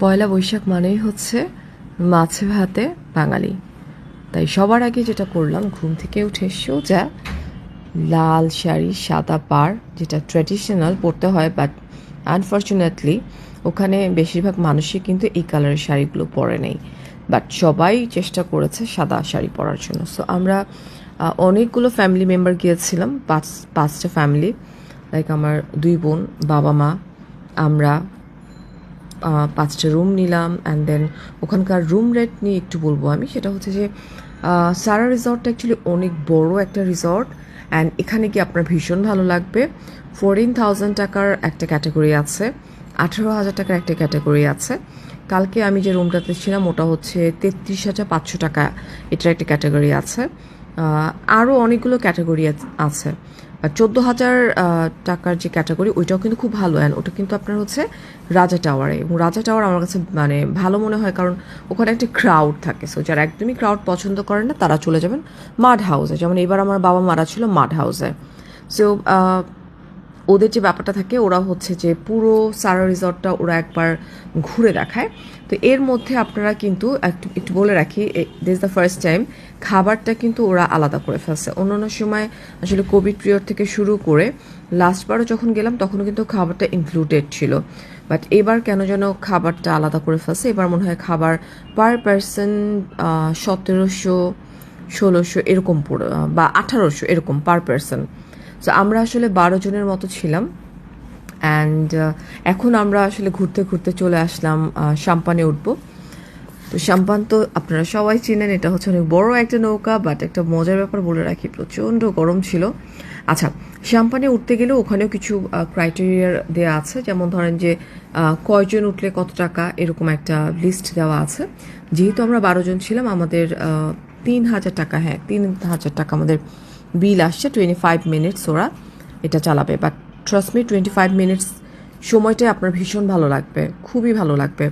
পয়লা বৈশাখ মানেই হচ্ছে মাছে ভাতে বাঙালি। তাই সবার আগে যেটা করলাম, ঘুম থেকে উঠে সোজা লাল শাড়ি, সাদা পার যেটা ট্র্যাডিশনাল পরতে হয় বাট আনফর্চুনেটলি ওখানে বেশিরভাগ মানুষই কিন্তু এই কালারের শাড়িগুলো পরে নেই। বাট সবাই চেষ্টা করেছে সাদা শাড়ি পরার জন্য। সো আমরা অনেকগুলো ফ্যামিলি মেম্বার গিয়েছিলাম, পাঁচ, পাঁচটা ফ্যামিলি লাইক আমার দুই বোন বাবা মা আমরা পাঁচটা রুম নিলাম অ্যান্ড দেন ওখানকার রুম রেট নিয়ে একটু বলব আমি। সেটা হচ্ছে যে সারা রিসর্টটা অ্যাকচুয়ালি অনেক বড় একটা রিসর্ট অ্যান্ড এখানে কি আপনার ভীষণ ভালো লাগবে। ফোরটিন থাউজেন্ড টাকার একটা ক্যাটাগরি আছে, আঠেরো হাজার টাকার একটা ক্যাটাগরি আছে। কালকে আমি যে রুমটাতে ছিলাম, ওটা হচ্ছে তেত্রিশ হাজার পাঁচশো টাকা এটার একটা ক্যাটাগরি আছে। আরও অনেকগুলো ক্যাটাগরি আছে। চোদ্দ হাজার টাকার যে ক্যাটাগরি, ওইটাও কিন্তু খুব ভালো। অ্যান্ড ওটা কিন্তু আপনার হচ্ছে রাজা টাওয়ারে। এবং রাজা টাওয়ার আমার কাছে মানে ভালো মনে হয়, কারণ ওখানে একটা ক্রাউড থাকে। সো যারা একদমই ক্রাউড পছন্দ করেন না, তারা চলে যাবেন মাড হাউসে যেমন এবার আমার বাবা মারা ছিল মাড হাউসে সো ওদের যে ব্যাপারটা থাকে ওরা হচ্ছে যে পুরো সারা রিসর্টটা ওরা একবার ঘুরে দেখায়। তো এর মধ্যে আপনারা কিন্তু একটু একটু বলে রাখি দিস দ্য ফার্স্ট টাইম খাবারটা কিন্তু ওরা আলাদা করে ফেলছে। অন্যান্য সময় আসলে কোভিড পিরিয়ড থেকে শুরু করে লাস্টবারও যখন গেলাম, তখনও কিন্তু খাবারটা ইনক্লুডেড ছিল। বাট এবার কেন যেন খাবারটা আলাদা করে ফেলছে, এবার মনে হয় খাবার পার পার্সন সতেরোশো, ষোলোশো এরকম বা আঠারোশো এরকম পার পার্সন সো আমরা আসলে বারো জনের মতো ছিলাম। অ্যান্ড এখন আমরা আসলে ঘুরতে ঘুরতে চলে আসলাম সাম্পানে উঠবো। তো সাম্পান তো আপনারা সবাই চিনেন, এটা হচ্ছে অনেক বড় একটা নৌকা বাট একটা মজার ব্যাপার বলে রাখি, প্রচণ্ড গরম ছিল। আচ্ছা সাম্পানে উঠতে গেলে ওখানেও কিছু ক্রাইটেরিয়া দেওয়া আছে। যেমন ধরেন যে কয়জন উঠলে কত টাকা, এরকম একটা লিস্ট দেওয়া আছে। যেহেতু আমরা বারো জন ছিলাম, আমাদের তিন হাজার টাকা হ্যাঁ তিন হাজার টাকা আমাদের বিল আসছে টোয়েন্টি ফাইভ মিনিটস ওরা এটা চালাবে। But trust me twenty five minutes সময়টাই আপনার ভীষণ ভালো লাগবে, খুবই ভালো লাগবে।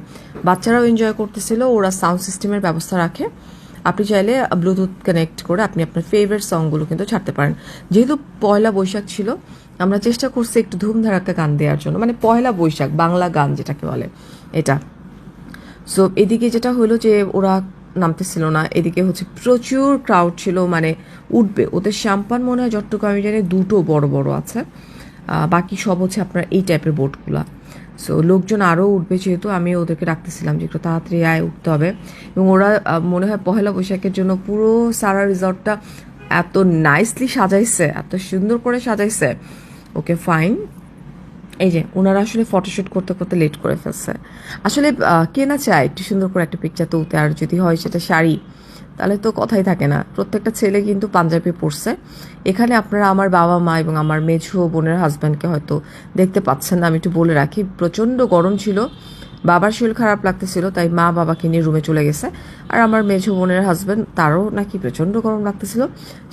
বাচ্চারাও এনজয় করতেছিল, ওরা সাউন্ড সিস্টেমের ব্যবস্থা রাখে। আপনি চাইলে ব্লুটুথ কানেক্ট করে আপনি আপনার ফেভারিট সংগুলো কিন্তু ছাড়তে পারেন। যেহেতু পয়লা বৈশাখ ছিল, আমরা চেষ্টা করছি একটু ধুমধারাক্কা গান দেওয়ার জন্য। মানে পয়লা বৈশাখ, বাংলা গান যেটাকে বলে এটা। সো এদিকে যেটা হলো যে ওরা নামতেছিল না। এদিকে হচ্ছে প্রচুর ক্রাউড ছিল মানে উঠবে। ওদের শ্যাম্পান মনে হয় আমি জানি দুটো বড় বড় আছে। বাকি সব হচ্ছে আপনার এই টাইপের বোটগুলা। সো লোকজন আরও উঠবে যেহেতু আমি ওদেরকে রাখতেছিলাম যে একটু তাড়াতাড়ি আয়, উঠতে হবে। এবং ওরা মনে হয় পহেলা বৈশাখের জন্য পুরো সারা রিসর্টটা এত নাইসলি সাজাইছে, এত সুন্দর করে সাজাইছে। ওকে ফাইন এই যে ওনারা আসলে ফটোশ্যুট করতে করতে লেট করে ফেলছে। আসলে কে না চায় একটু সুন্দর করে একটা পিকচার তুলতে? আর যদি হয় সেটা শাড়ি, তাহলে তো কথাই থাকে না। প্রত্যেকটা ছেলে কিন্তু পাঞ্জাবি পরছে। এখানে আপনারা আমার বাবা মা এবং আমার মেঝো বোনের হাজব্যান্ডকে হয়তো দেখতে পাচ্ছেন না, আমি একটু বলে রাখি। প্রচণ্ড গরম ছিল। বাবার শরীর খারাপ লাগতেছিল, তাই মা বাবাকে নিয়ে রুমে চলে গেছে। আর আমার মেঝো বোনের হাজব্যান্ড তারও নাকি প্রচণ্ড গরম লাগতেছিল।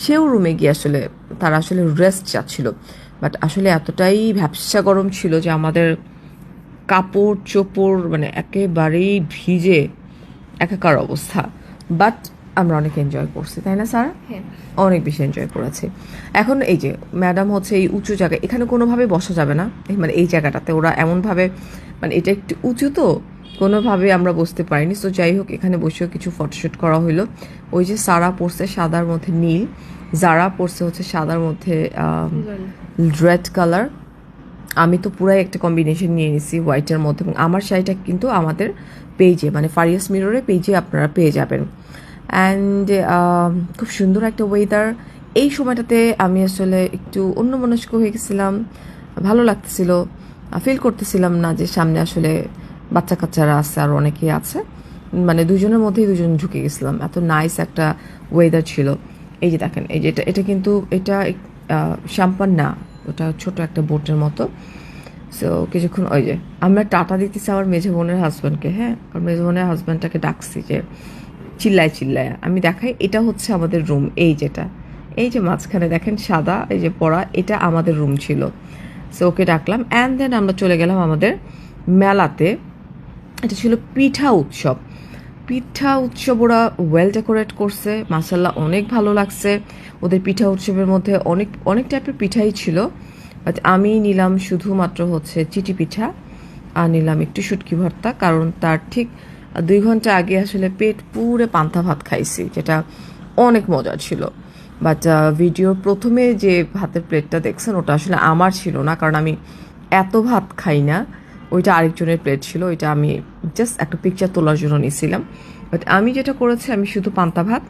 সেও রুমে গিয়ে আসলে, তারা আসলে রেস্ট চাচ্ছিল বাট আসলে এতটাই ভ্যাবসা গরম ছিল যে আমাদের কাপড় চোপড় মানে একেবারেই ভিজে একাকার অবস্থা। বাট আমরা অনেক এনজয় করছি তাই না স্যার? হ্যাঁ। অনেক বেশি এনজয় করেছি। এখন এই যে ম্যাডাম হচ্ছে এই উঁচু জায়গায় এখানে কোনোভাবে বসা যাবে না। মানে এই জায়গাটাতে ওরা এমনভাবে মানে এটা একটু উঁচু তো কোনোভাবে আমরা বসতে পারিনি। তো যাই হোক এখানে বসেও কিছু ফটোশ্যুট করা হলো ওই যে সারা পড়ছে সাদার মধ্যে নীল যারা পড়ছে হচ্ছে সাদার মধ্যে রেড কালার আমি তো পুরাই একটা কম্বিনেশন নিয়ে নিছি হোয়াইটের মধ্যে। এবং আমার শাড়িটা কিন্তু আমাদের পেজে মানে ফারিয়াস মিররে পেজে আপনারা পেয়ে যাবেন। অ্যান্ড খুব সুন্দর একটা ওয়েদার এই সময়টাতে আমি আসলে একটু অন্যমনস্ক হয়ে গেছিলাম। ভালো লাগতেছিল। ফিল করতেছিলাম না যে সামনে আসলে বাচ্চা কাচ্চারা আছে, আর অনেকেই আছে। মানে দুজনের মধ্যেই দুজন ঢুকে গেছিলাম। এত নাইস একটা ওয়েদার ছিল। এই যে দেখেন, এই যে এটা এটা কিন্তু, এটা শ্যাম্পান না, ওটা ছোট একটা বোটের মতো। সো কিছুক্ষণ, ওই যে, আমরা টাটা দিতেছি আমার মেঝে বোনের হাজব্যান্ডকে হ্যাঁ? আর মেঝে বোনের হাজব্যান্ডটাকে ডাকছি যে, চিল্লায় চিল্লায়। আমি দেখাই, এটা হচ্ছে আমাদের রুম এই যেটা। এই যে মাঝখানে দেখেন, সাদা, এই যে পড়া, এটা আমাদের রুম ছিল। সো ওকে ডাকলাম অ্যান্ড দেন আমরা চলে গেলাম আমাদের মেলাতে। এটা ছিল পিঠা উৎসব। পিঠা উৎসব ওরা ওয়েল ডেকোরেট করছে মাসাল্লাহ অনেক ভালো লাগছে। ওদের পিঠা উৎসবের মধ্যে অনেক অনেক টাইপের পিঠাই ছিল। আমি নিলাম শুধুমাত্র হচ্ছে চিটি পিঠা, আর নিলাম একটু শুটকি ভর্তা, কারণ তার ঠিক দুই ঘণ্টা আগে আসলে পেট পুরে পান্তা ভাত খাইছি, যেটা অনেক মজার ছিল। বাট ভিডিওর প্রথমে যে ভাতের প্লেটটা দেখছেন, ওটা আসলে আমার ছিল না, কারণ আমি এত ভাত খাই না। ওইটা আরেকজনের প্লেট ছিল, ওইটা আমি জাস্ট একটা পিকচার তোলার জন্য নিয়েছিলাম বাট আমি যেটা করেছি, আমি শুধু পান্তা ভাত,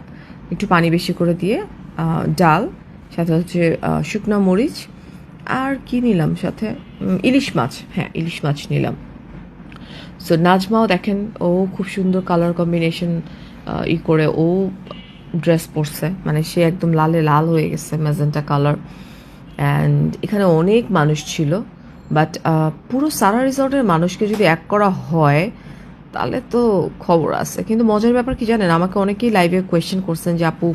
একটু পানি বেশি করে দিয়ে ডাল, সাথে হচ্ছে শুকনো মরিচ আর কি নিলাম সাথে? ইলিশ মাছ। হ্যাঁ ইলিশ মাছ নিলাম। সো নাজমাও দেখেন, ও খুব সুন্দর কালার কম্বিনেশন ই করে ও ড্রেস পরছে। মানে সে একদম লালে লাল হয়ে গেছে ম্যাজেন্টা কালার অ্যান্ড এখানে অনেক মানুষ ছিল বাট পুরো সারা রিসর্টের মানুষকে যদি এক করা হয়, তাহলে তো খবর আছে। কিন্তু মজার ব্যাপার কি জানেন, আমাকে অনেকেই লাইভে কোয়েশ্চেন করছেন যে, আপু,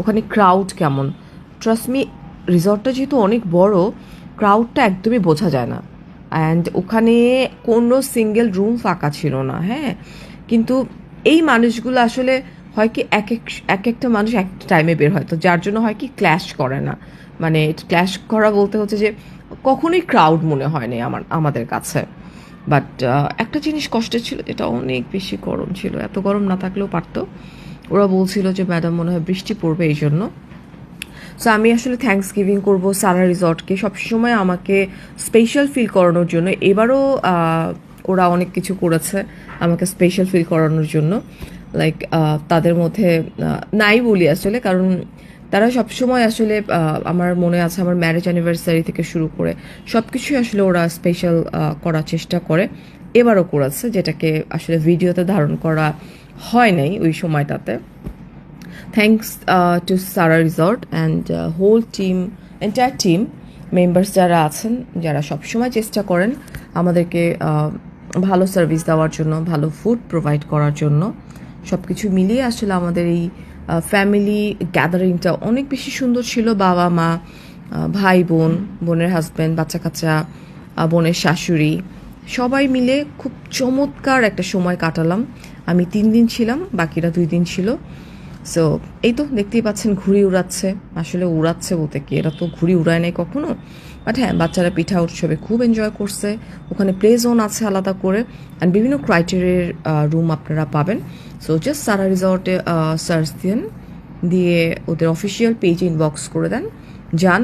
ওখানে ক্রাউড কেমন? ট্রাস্ট মি রিসর্টটা যেহেতু অনেক বড় ক্রাউডটা একদমই বোঝা যায় না। অ্যান্ড ওখানে কোনো সিঙ্গেল রুম ফাঁকা ছিল না হ্যাঁ? কিন্তু এই মানুষগুলো আসলে হয় কি এক এক এক একটা মানুষ এক টাইমে বের হয়। তো যার জন্য হয় কি ক্ল্যাশ করে না। মানে ক্ল্যাশ করা বলতে হচ্ছে যে কখনোই ক্রাউড মনে হয় না আমার, আমাদের কাছে। বাট একটা জিনিস কষ্টের ছিল, এটা অনেক বেশি গরম ছিল। এত গরম না থাকলেও পারতো। ওরা বলছিল যে, ম্যাডাম, মনে হয় বৃষ্টি পড়বে এই জন্য। সো আমি আসলে থ্যাঙ্কস গিভিং করব সারা রিসর্টকে সবসময় আমাকে স্পেশাল ফিল করানোর জন্য, এবারও ওরা অনেক কিছু করেছে আমাকে স্পেশাল ফিল করানোর জন্য। লাইক তাদের মধ্যে নাই বলি আসলে, কারণ তারা সবসময় আসলে আমার মনে আছে আমার ম্যারেজ অ্যানিভার্সারি থেকে শুরু করে সব কিছুই আসলে ওরা স্পেশাল করার চেষ্টা করে। এবারও করেছে, যেটাকে আসলে ভিডিওতে ধারণ করা হয় নাই ওই সময়টাতে। Thanks to Sara resort and whole team entire team members যারা আছেন, যারা সবসময় চেষ্টা করেন আমাদেরকে ভালো সার্ভিস দেওয়ার জন্য, ভালো ফুড প্রোভাইড করার জন্য সব কিছু মিলিয়ে আসলে আমাদের এই ফ্যামিলি গ্যাদারিংটা অনেক বেশি সুন্দর ছিল। বাবা, মা ভাই, বোন, বোনের হাজব্যান্ড বাচ্চা কাচ্চা বোনের শাশুড়ি, সবাই মিলে খুব চমৎকার একটা সময় কাটালাম। আমি তিন দিন ছিলাম, বাকিরা দুই দিন ছিল। সো এই তো দেখতেই পাচ্ছেন ঘুড়ি উড়াচ্ছে। আসলে উড়াচ্ছে বলতে কি, এরা তো ঘুড়ি উড়ায় নাই কখনো। বাট হ্যাঁ বাচ্চারা পিঠা উৎসবে খুব এনজয় করছে। ওখানে প্লে জোন আছে আলাদা করে। অ্যান্ড বিভিন্ন ক্রাইটেরিয়ার রুম আপনারা পাবেন। সো জাস্ট সারা রিসর্টে সার্চ দেন দিয়ে ওদের অফিসিয়াল পেজে ইনবক্স করে দেন। যান